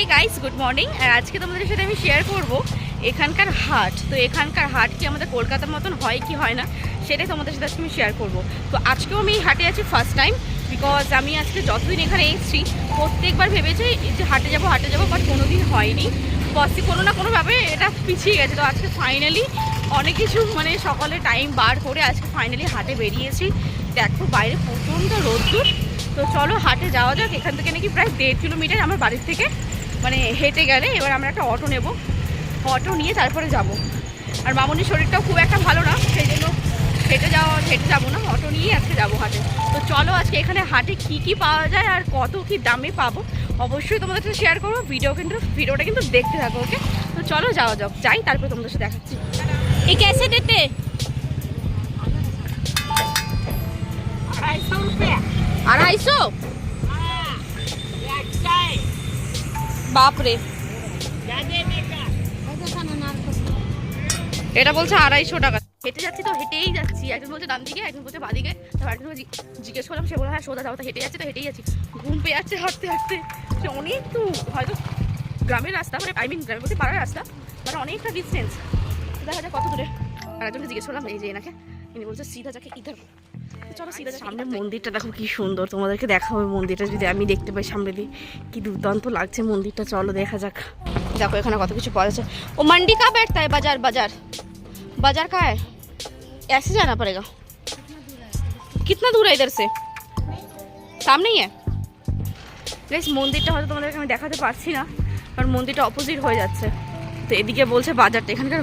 হে guys good morning আর আজকে তোমাদের সাথে আমি শেয়ার করব এখানকার হাট। তো এখানকার হাট কি আমাদের কলকাতার মতন হয় কি হয় না, সেটাই তোমাদের সাথে আজকে আমি শেয়ার করব। তো আজকেও আমি এই হাটে আছি ফার্স্ট টাইম বিকজ আমি আজকে যতদিন এখানে এসেছি, প্রত্যেকবার ভেবেছি যে হাটে যাব, হাটে যাব বাট কোনো দিন হয়নি। পসি কোনো না কোনোভাবে এটা পিছিয়ে গেছে। তো আজকে ফাইনালি অনেক কিছু মানে সকালে টাইম বার করে আজকে ফাইনালি হাটে বেরিয়েছি। দেখো বাইরে প্রচণ্ড রোদ্দুর। তো চলো হাটে যাওয়া যাক। এখান থেকে নাকি প্রায় দেড় কিলোমিটার আমার বাড়ির থেকে। মানে হেঁটে গেলে এবার আমরা একটা অটো নেব। অটো নিয়ে তারপরে যাব। আর মামনির শরীরটাও খুব একটা ভালো না সেই জন্য হেঁটে যাওয়া হেঁটে যাব না অটো নিয়েই আজকে যাব হাটে। তো চলো আজকে এখানে হাটে কি কি পাওয়া যায় আর কত কি দামে পাবো অবশ্যই তোমাদের সাথে শেয়ার করব। ভিডিও কিন্তু ভিডিওটা কিন্তু দেখতে থাকো ওকে তো চলো যাওয়া যাক যাই তারপরে তোমাদের সাথে দেখাচ্ছি। এই ক্যাশে ডেটে আড়াইশো আড়াইশো? বাপরে। এটা বলছে আড়াইশো টাকা। হেঁটে যাচ্ছি তো, হেঁটেই যাচ্ছি। একজন বলছে ডান দিকে, একজন বলছে বাদিকে তারপর একজন জিজ্ঞেস করলাম। সে বলে হ্যাঁ সোজা যাব তো হেঁটে যাচ্ছি, তো হেঁটেই যাচ্ছি। ঘুম পেয়ে যাচ্ছে হাঁটতে হাঁটতে। সে অনেক তো হয়তো গ্রামের রাস্তা মানে আই মিন গ্রামের বলতে পাড়ার রাস্তা মানে অনেকটা ডিস্টেন্স দেখা যায় কত দূরে। আর একজনকে জিজ্ঞেস করলাম, এই যে এনাকে? ইনি বলছে, সিধা যাকে ইধার চলো সিধা যাকে সামনে মন্দিরটা দেখো কি সুন্দর তোমাদেরকে দেখাবো মন্দিরটা যদি আমি দেখতে পাই সামনে দিয়ে কি দুর্দান্ত লাগছে মন্দিরটা চলো দেখা যাক দেখো এখানে কত কিছু পাওয়া যাচ্ছে ও मंडी का बैठता है बाजार बाजार बाजार का है ऐसे जाना पड़ेगा कितना दूर है इधर से सामने ही है প্লিজ মন্দিরটা হয়তো তোমাদেরকে আমি দেখাতে পারছি না কারণ মন্দিরটা অপোজিট হয়ে যাচ্ছে তো এদিকে বলছে বাজারটা এখানকার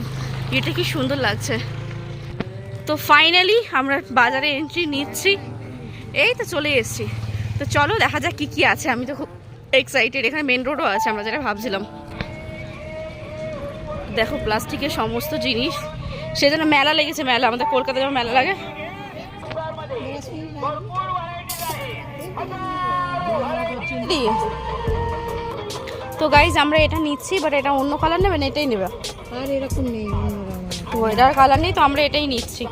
এটা কি সুন্দর লাগছে তো ফাইনালি আমরা বাজারে এন্ট্রি নিচ্ছি। এই তো চলে এসেছি। তো চলো দেখা যাক কি কি আছে। আমি তো খুব এক্সাইটেড এখানে মেন রোডও আছে, আমরা যেটা ভাবছিলাম। দেখো প্লাস্টিকের সমস্ত জিনিস। সেজন্য মেলা লেগেছে, মেলা। আমাদের কলকাতা যেমন মেলা লাগে। তো গাইজ আমরা এটা নিচ্ছি বাট এটা অন্য কালার নেবেন এটাই নেবে। আর এরকম নেই। রঙের কালার নেই, তো আমরা এটাই নিচ্ছি।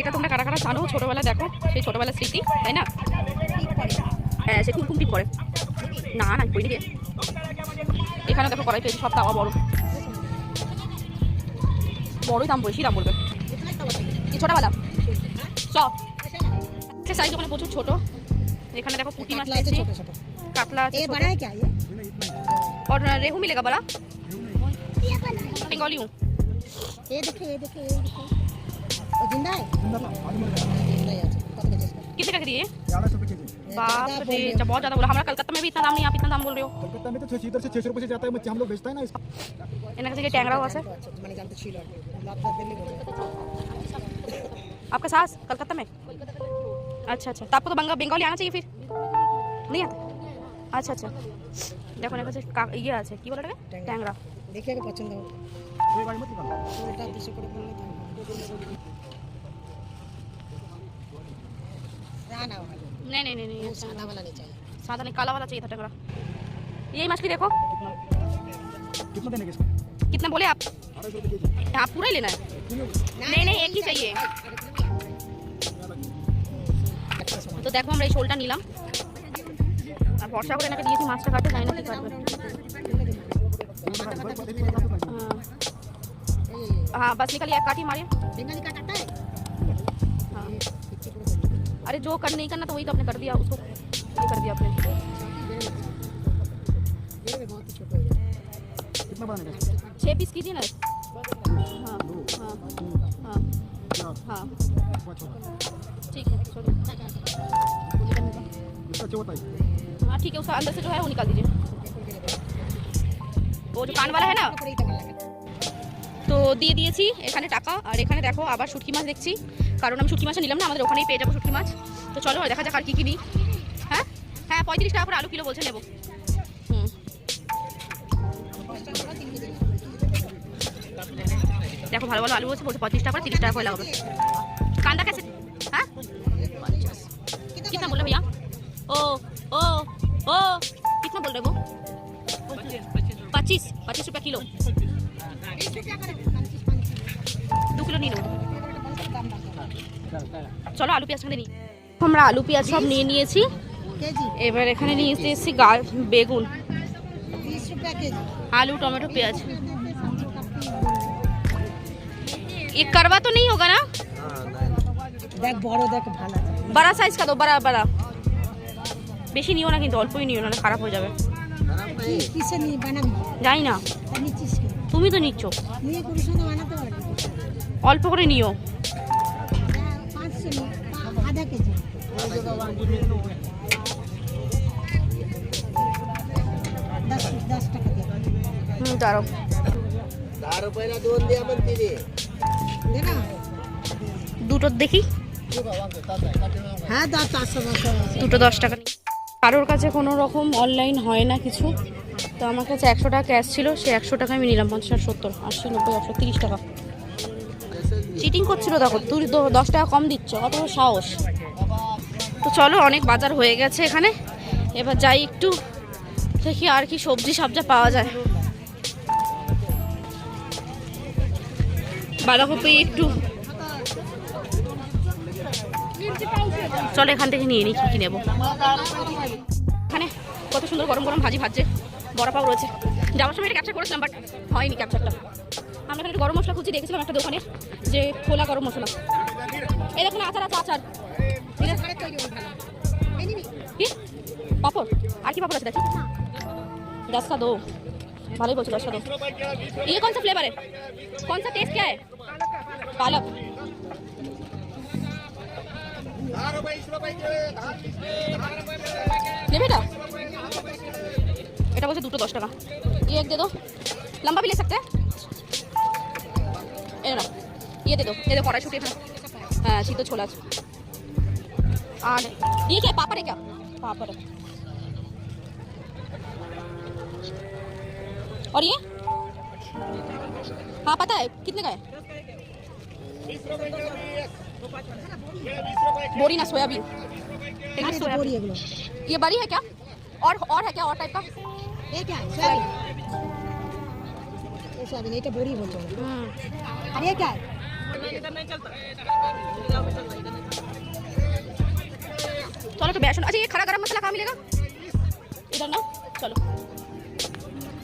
এটা তোমরা কারা কারা জানো? ছোটবেলা দেখো, সেই ছোটবেলার স্মৃতি, তাই না? হ্যাঁ সে কুমকুম টিপ করে। না না কই দিকে। এখানে দেখো কড়াই পেয়েছি, সব তাওয়া বড়। বড়ই দাম, বেশি দাম বলবে। ছোটবেলা। সব সাইজ ওখানে প্রচুর ছোট। এখানে দেখো পুঁটি মাছ কাতলা আছে পেয়েছি ছোট ছোট কাতলা আছে ये ছোট। बड़ा है क्या ये और रेहू मिलेगा बड़ा बंगाली हूँ ये देखिए ये देखिए ये देखिए वो जिंदा है जिंदा ही আছে কত কেজি আছে? कितने का दिए ग्यारह सौ रुपये के जी बाप ज्यादा रे बोल रहे जब बहुत ज्यादा बोला हमारा कलकत्ता में भी इतना दाम नहीं आप इतना दाम बोल रहे हो कलकत्ता में तो छः इधर से छः सौ रुपये से जाता है मच्छी हम लोग बेचता है ना इसका এনার কাছে ট্যাংরাও আছে তো আছে, মানে জানতে ছিল আর কি। লাভ লাভ দিল্লি বলে आपका सास कलकत्ता में अच्छा अच्छा तो आपको तो बंगा बंगाली आना चाहिए फिर नहीं आता अच्छा अच्छा দেখো এনার কাছে কা- ইয়ে আছে কি বলে এটাকে ট্যাংরা দেখি আগে পছন্দ হবে कोई गाड़ी मत निकालो ওটা দুশো করে বললে তো না না ভালো नहीं नहीं नहीं नहीं वो सादा वाला नहीं चाहिए सादा नहीं काला वाला चाहिए था टंगरा यही मछली देखो कितना देने के इसका कितना बोले आप अढ़ाई सौ रुपये के जी आप पूरा ही लेना है नहीं नहीं एक ही चाहिए अच्छा सामान তো দেখো আমরা এই শোলটা নিলাম আর ভরসা করে এনাকে দিয়েছি মাছটা কাটে জানি না কি কাটবে हाँ हाँ बस निकलिए काटी मारिए बंगाली का काटा है हाँ अरे जो कर नहीं करना तो वही तो आपने कर दिया उसको ये कर दिया आपने ये भी बहुत ही छोटा हो गया कितना बनाने का इसका? छः पीस कीजिए ना हाँ हाँ हाँ चार हाँ पाँच छोटा ठीक है छोड़िए इसका चौथा है हाँ ठीक है उसका अंदर से जो है वो निकाल दीजिए वो जो कान वाला है ना पर ही तो लगा তো দিয়ে দিয়েছি এখানে টাকা আর এখানে দেখো আবার শুটকি মাছ দেখছি কারণ আমি শুটকি মাছ নিলাম না আমাদের ওখানেই পেয়ে যাবো শুটকি মাছ তো চলো দেখা যাক আর কি কিনি হ্যাঁ হ্যাঁ পঁয়ত্রিশ টাকা করে আলু কিলো বলছে নেবো হুম দেখো ভালো ভালো আলু বলছে বলছে পঁয়ত্রিশ টাকা করে তিরিশ টাকা করে লাগাবে কান্দা कैसे হ্যাঁ कितना बोल रहे भैया ओ ओ ओ कितना बोल रहे वो पच्चीस पच्चीस रुपया किलो दो किलो नहीं लो দাম দাম চলো আলু পেঁয়াজ খানে নিই আমরা আলু পেঁয়াজ সব নিয়ে নিয়েছি কেজি এবার এখানে নিয়ে এসেছি গা বেগুন बीस रुपया केजी आलू टमाटो प्याज ये करवा तो नहीं होगा ना দেখ বড় দেখ ভালো বড় সাইজ কাটো বড় বড়। বেশি নিও না কিন্তু অল্পই নিও না খারাপ হয়ে যাবে। কিসে নিয়ে বানাবো? যাই না। তুমি তো নিচ্ছো। নিয়ে করিস না বানাতে পারবে। অল্প করে নিও। আধা কেজি। দাঁড়ো দুটোর দেখি। হ্যাঁ পাঁচশো দুটো দশ টাকা। কারোর কাছে কোনো রকম অনলাইন হয় না কিছু। তো আমার কাছে একশো টাকা ক্যাশ ছিল সে একশো টাকা আমি নিলাম, পঞ্চাশ সত্তর আশি নব্বই, একশো তিরিশ টাকা। চিটিং করছিল দেখো তুই দশ টাকা কম দিচ্ছ, কত সাহস। তো চলো, অনেক বাজার হয়ে গেছে এখানে। এবার যাই একটু, দেখি আর কি সবজি সবজা পাওয়া যায়। বাঁধাকপি একটু চলো, এখান থেকে নিয়ে নিই কী নেব। এখানে কত সুন্দর গরম গরম ভাজি ভাজছে, বড়া পাও রয়েছে। যাওয়ার সময় এটা ক্যাপচার করেছিলাম বাট হয়নি ক্যাপচারটা আমরা এখানে গরম মশলা খুঁজে দেখেছিলাম একটা দোকানে যে খোলা গরম মশলা। এই দেখুন, আচার আছে, আচার। কি? পাপড়? আর কি পাপড় আছে, দেখি। দো। ভালোই বলছো দশটা দো। ইয়ে কোন সা ফ্লেভার কোন টেস্ট কে পালক। নেবে এটা এটা বলছে দুটো দশ টাকা ইয়ে দে দো লম্বা भी ले सकते हैं ये ना ये दे दो ये दो কড়াইশুটি হ্যাঁ সিদ্ধ ছোলা আর ये क्या पापड़ है क्या पापड़ और ये हाँ पता है कितने का है बोरी ना सोयाबीन। हाँ, तो ये बड़ी है क्या? और और है क्या और टाइप का? ये क्या सोयाबीन। सोयाबीन ये बोरी अरे हाँ। ये क्या है? चलो तो बैठो अच्छा ये खड़ा गरम मसाला कहाँ मिलेगा? इधर ना। चलो।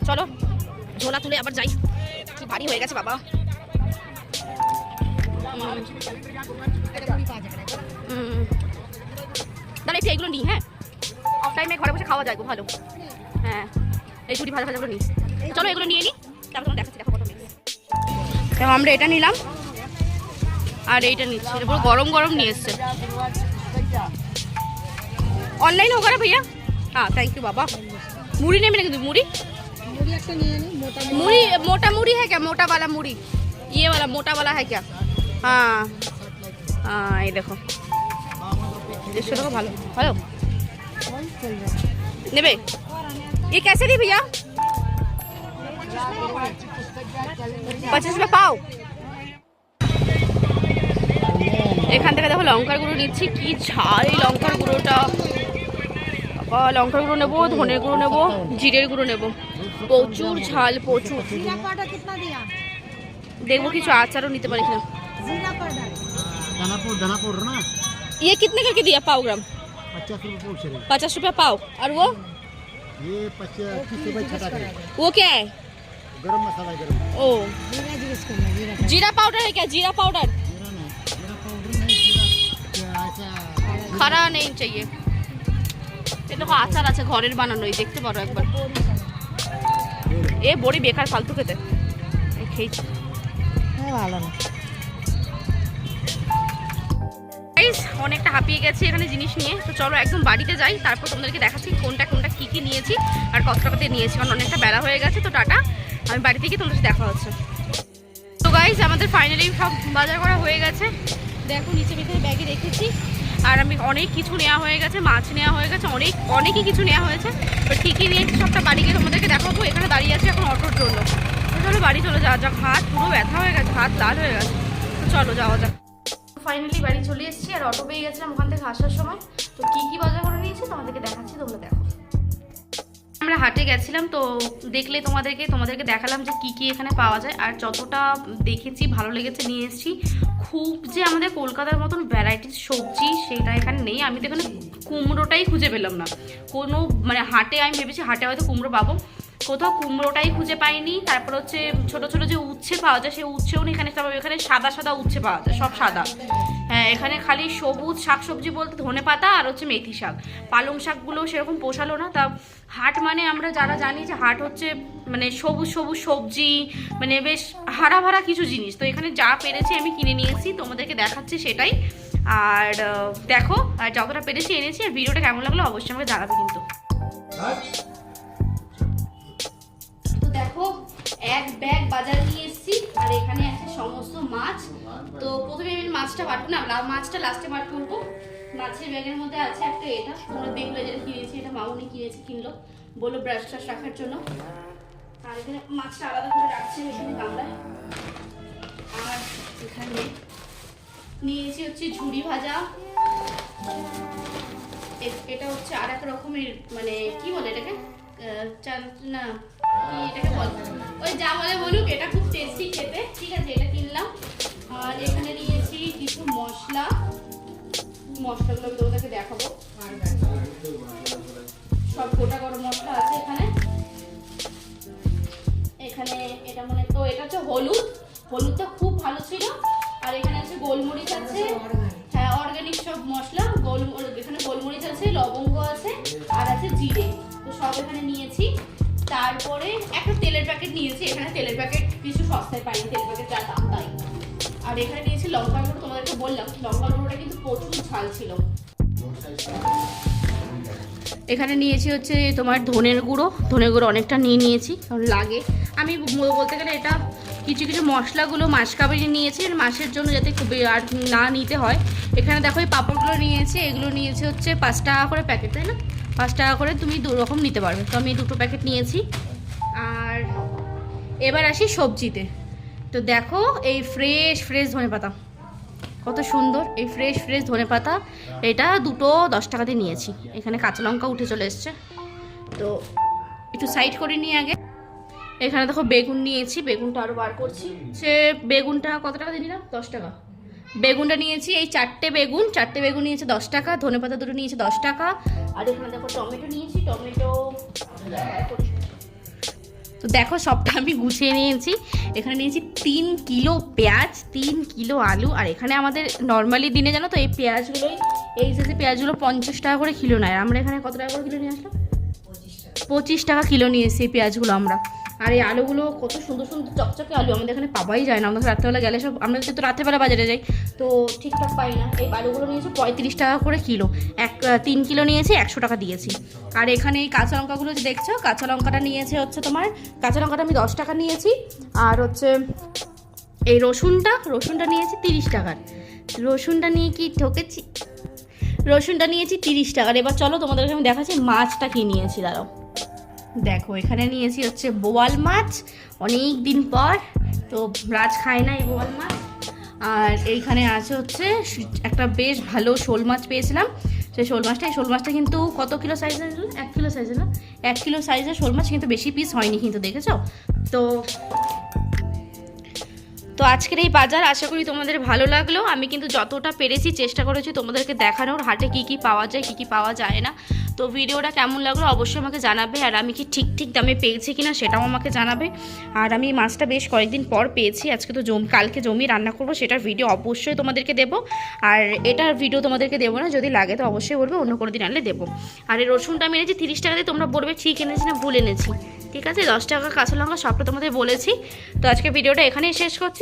चलो। झोला तुले अब जाई। भारी हो बाबा। হুম, এটা বড়ি পাওয়া যাবে না। হুম। দাঁড়া একটু এগুলো নিই হ্যাঁ অফ টাইমে ঘরে বসে খাওয়া যায় খুব ভালো হ্যাঁ এই ছুটি ভাজা ভাজাগুলো নিই চলো এগুলো নিয়ে নিই তারপর তোমার দেখাচ্ছি দেখো কত mix। তো আমরা এটা নিলাম আর এইটা নিচ্ছি এটা পুরো গরম গরম নিয়ে এসছে অনলাইন হোক না भैया हाँ थैंक यू बाबा मुड़ी नहीं मिलेगी मुड़ी মুড়ি একটা নিয়ে নি মোটা মুড়ি। मुड़ी मोटा मुड़ी है क्या मोटा वाला मुड़ी ये वाला मोटा वाला है क्या हाँ हाँ ये देखो দেড়শো টাকা ভালো ভালো ওই চলবে। নেবে ये कैसे दी भैया পঁচিশ রুপে পাও এখান থেকে দেখো লঙ্কার গুঁড়ো নিচ্ছি কি ঝাল এই লঙ্কার গুঁড়োটা বাবা, লঙ্কার গুঁড়ো নেবো ধনের গুঁড়ো নেবো জিরের গুঁড়ো নেবো প্রচুর ঝাল প্রচুর जीरा पाउडर कितना दिया দেখবো কিছু আচারও নিতে পারি কিনা जीरा पाउडर धना पाउडर धना पाउडर ना ये कितने करके दिया पाव ग्राम पचास रुपये पाउच है पचास रुपया पाव और वो ये पचास तीस रुपये छटा है वो क्या है गरम मसाला है गरम ओ जीरा जिस करना जीरा जीरा पाउडर है क्या जीरा पाउडर जीरा नहीं जीरा पाउडर नहीं जीरा क्या ऐसा খারা নেই চাইয়ে এ দেখো আচার আছে ঘরের বানানো এই দেখতে পারো একবার এ বড়ি বেকার ফালতু খেতে এই খেয়েছি হ্যাঁ ভালো না অনেকটা হাঁপিয়ে গেছি এখানে জিনিস নিয়ে। তো চলো একদম বাড়িতে যাই, তারপর তোমাদেরকে দেখাচ্ছি কোনটা কোনটা কী কী নিয়েছি আর কত টাকাতে নিয়েছি, কারণ অনেকটা বেলা হয়ে গেছে, তো টাটা। আমি বাড়িতে গিয়ে তোমাদের সাথে দেখা হচ্ছে। তো গাইজ আমাদের ফাইনালি সব বাজার করা হয়ে গেছে। দেখো, নিচে ভিতরে ব্যাগে রেখেছি। আর আমি অনেক কিছু নেওয়া হয়ে গেছে, মাছ নেওয়া হয়ে গেছে, অনেক, অনেকই কিছু নেওয়া হয়েছে। তো ঠিকই নিয়েছি সবটা বাড়ি গিয়ে তোমাদেরকে দেখাবো, এখানে দাঁড়িয়ে আছে এখন অটোর জন্য। তো চলো বাড়ি চলো যাওয়া যাক। হাত পুরো ব্যথা হয়ে গেছে, হাত লাল হয়ে গেছে। তো চলো যাওয়া যাক। ফাইনালি বাড়ি চলে এসেছি আর অটো পেয়ে গেছিলাম ওখান থেকে আসার সময়। তো কি কি বাজার করে নিয়েছি তোমাদেরকে দেখাচ্ছি, তোমরা দেখো। আমরা হাটে গেছিলাম, তো দেখলে তোমাদেরকে তোমাদেরকে দেখালাম যে কি কি এখানে পাওয়া যায়। আর যতটা দেখেছি, ভালো লেগেছে, নিয়ে এসেছি। খুব যে আমাদের কলকাতার মতন ভ্যারাইটিস সবজি সেটা এখানে নেই। আমি তো এখানে কুমড়োটাই খুঁজে পেলাম না। কোনো মানে হাটে আমি ভেবেছি হাটে হয়তো কুমড়ো পাবো। কোথাও কুমড়োটাই খুঁজে পাইনি। তারপর হচ্ছে ছোট ছোট যে উচ্ছে পাওয়া যায়, সেই উচ্ছেও এখানে এখানে সাদা সাদা উচ্ছে পাওয়া যায়, সব সাদা। হ্যাঁ এখানে খালি সবুজ শাকসবজি বলতে ধনে পাতা আর হচ্ছে মেথি শাক। পালং শাকগুলো সেরকম পোষালো না। তা হাট মানে আমরা যারা জানি যে হাট হচ্ছে মানে সবুজ সবুজ সবজি মানে বেশ হারা ভারা কিছু জিনিস। তো এখানে যা পেরেছি আমি কিনে নিয়েছি, তোমাদেরকে দেখাচ্ছি সেটাই। আর দেখো, আর যতটা পেরেছি এনেছি, আর ভিডিওটা কেমন লাগল অবশ্যই আমাকে জানাবে কিন্তু। এক ব্যাগ বাজার নিয়ে এসেছি, আর এখানে আছে সমস্ত মাছ। তো প্রথমে আমি মাছটা বাটবো না, মাছটা লাস্টে বাট করব। মাছের ব্যাগের মধ্যে আছে একটা এটা, তোমরা দেখলে যেটা কিনেছি, এটা মামুনি কিনেছে, কিনলো, বলল ব্রাশ ট্রাশ রাখার জন্য। আর এখানে মাছটা আলাদা করে রাখছে এখানে গামলায়। আর এখানে নিয়েছি হচ্ছে ঝুড়ি ভাজা। এটা হচ্ছে আর এক রকমের মানে কি বলে এটাকে? চাল- না ওই যা বলে বলুক এটা খুব টেস্টি খেতে ঠিক আছে এটা কিনলাম আর এখানে নিয়েছি কিছু মশলা মশলাগুলো দেখাবো সব গোটা গরম মশলা আছে এখানে এখানে এটা মনে তো এটা হচ্ছে হলুদ হলুদটা খুব ভালো ছিল আর এখানে আছে গোলমরিচ আছে হ্যাঁ অর্গানিক সব মশলা গোল এখানে গোলমরিচ আছে লবঙ্গ আছে আর আছে এখানে নিয়েছি। তারপরে একটা তেলের প্যাকেট নিয়েছি। এখানে তেলের প্যাকেট কিছু সস্তায় পাইনি, তেলের প্যাকেট যা দাম তাই। আর এখানে নিয়েছি লঙ্কা গুঁড়ো, তোমাদেরকে বললাম লঙ্কা গুঁড়োটা কিন্তু প্রচুর ঝাল ছিল। এখানে নিয়েছি হচ্ছে তোমার ধনের গুঁড়ো। ধনের গুঁড়ো অনেকটা নিয়ে নিয়েছি, কারণ লাগে। আমি বলতে গেলে এটা কিছু কিছু মশলাগুলো মাছ কাবারি নিয়েছি মাছের জন্য যাতে খুব আর না নিতে হয়। এখানে দেখো এই পাঁপড়গুলো নিয়েছি, এগুলো নিয়েছি হচ্ছে পাঁচ টাকা করে প্যাকেট তাই না? পাঁচ টাকা করে তুমি দু রকম নিতে পারবে। তো আমি দুটো প্যাকেট নিয়েছি। আর এবার আসি সবজিতে। তো দেখো এই ফ্রেশ ফ্রেশ ধনে পাতা। কত সুন্দর। এই ফ্রেশ ফ্রেশ ধনে পাতা, এটা দুটো দশ টাকা দিয়ে নিয়েছি। এখানে কাঁচা লঙ্কা উঠে চলে এসছে। তো একটু সাইড করে নিয়ে আগে। এখানে দেখো বেগুন নিয়েছি। বেগুনটা আরও বার করছি। সে বেগুনটা কত টাকা দিয়ে নিলাম দশ টাকা। বেগুনটা নিয়েছি, এই চারটে বেগুন চারটে বেগুন নিয়েছে দশ টাকা, ধনে পাতা দুটো নিয়েছে দশ টাকা। আর এখানে দেখো টমেটো নিয়েছি, টমেটো তো দেখো সবটা আমি গুছিয়ে নিয়েছি। এখানে নিয়েছি তিন কিলো পেঁয়াজ, তিন কিলো আলু, আর এখানে আমাদের নর্মালি দিনে জানো তো এই পেঁয়াজগুলোই, এই যে পেঁয়াজগুলো পঞ্চাশ টাকা করে কিলো নেয়। আমরা এখানে কত টাকা করে কিলো নিয়ে আসলাম? পঁচিশ টাকা। কিলো নিয়ে এসেছি এই পেঁয়াজগুলো আমরা। আর এই আলুগুলো কত সুন্দর সুন্দর চকচকে আলু, আমাদের এখানে পাওয়াই যায় না। আমরা রাত্রেবেলা গেলে সব, আমরা তো রাত্রেবেলা বাজারে যাই, তো ঠিকঠাক পাই না। এই আলুগুলো নিয়েছি পঁয়ত্রিশ টাকা করে কিলো। এক তিন কিলো নিয়েছি, একশো টাকা দিয়েছি। আর এখানে এই কাঁচা লঙ্কাগুলো যে দেখছ, কাঁচা লঙ্কাটা নিয়েছে হচ্ছে তোমার, কাঁচা লঙ্কাটা আমি দশ টাকা নিয়েছি। আর হচ্ছে এই রসুনটা রসুনটা নিয়েছি তিরিশ টাকার। রসুনটা নিয়ে কি ঠকেছি রসুনটা নিয়েছি তিরিশ টাকার। এবার চলো তোমাদেরকে আমি দেখাচ্ছি মাছটা কি নিয়েছি, দাঁড়াও। দেখো, এখানে নিয়েছি হচ্ছে বোয়াল মাছ, অনেক দিন পর। তো রাজ খায় না এই বোয়াল মাছ। আর এইখানে আছে হচ্ছে একটা বেশ ভালো শোল মাছ পেয়েছিলাম। সেই শোল মাছটা, এই শোল মাছটা কিন্তু কত কিলো সাইজের এক কিলো সাইজের না? এক কিলো সাইজের শোল মাছ কিন্তু বেশি পিস হয়নি কিন্তু, দেখেছ? তো তো আজকের এই বাজার আশা করি তোমাদের ভালো লাগল। আমি কিন্তু যতটা পেরেছি চেষ্টা করেছি তোমাদেরকে দেখানোর, হাটে কি কি পাওয়া যায়, কি কি পাওয়া যায় না। তো ভিডিওটা কেমন লাগল অবশ্যই আমাকে জানাবে, আর আমি কি ঠিক ঠিক দামে পেয়েছি কিনা সেটাও আমাকে জানাবে। আর আমি মাছটা বেশ কয়েকদিন পর পেয়েছি, আজকে তো জমি, কালকে জমি রান্না করব সেটার ভিডিও অবশ্যই তোমাদেরকে দেবো। আর এটার ভিডিও তোমাদেরকে দেবো না, যদি লাগে তো অবশ্যই বলবে, অন্য কোনো দিন আনলে দেবো। আর এই রসুনটা আমি এনেছি, তিরিশ টাকা দিয়ে তোমরা বলবে, ঠিক এনেছি না, ভুল এনেছি। ঠিক আছে, দশ টাকা কাঁচা লঙ্কা সবটা তোমাদের বলেছি। তো আজকে ভিডিওটা এখানেই শেষ করছি।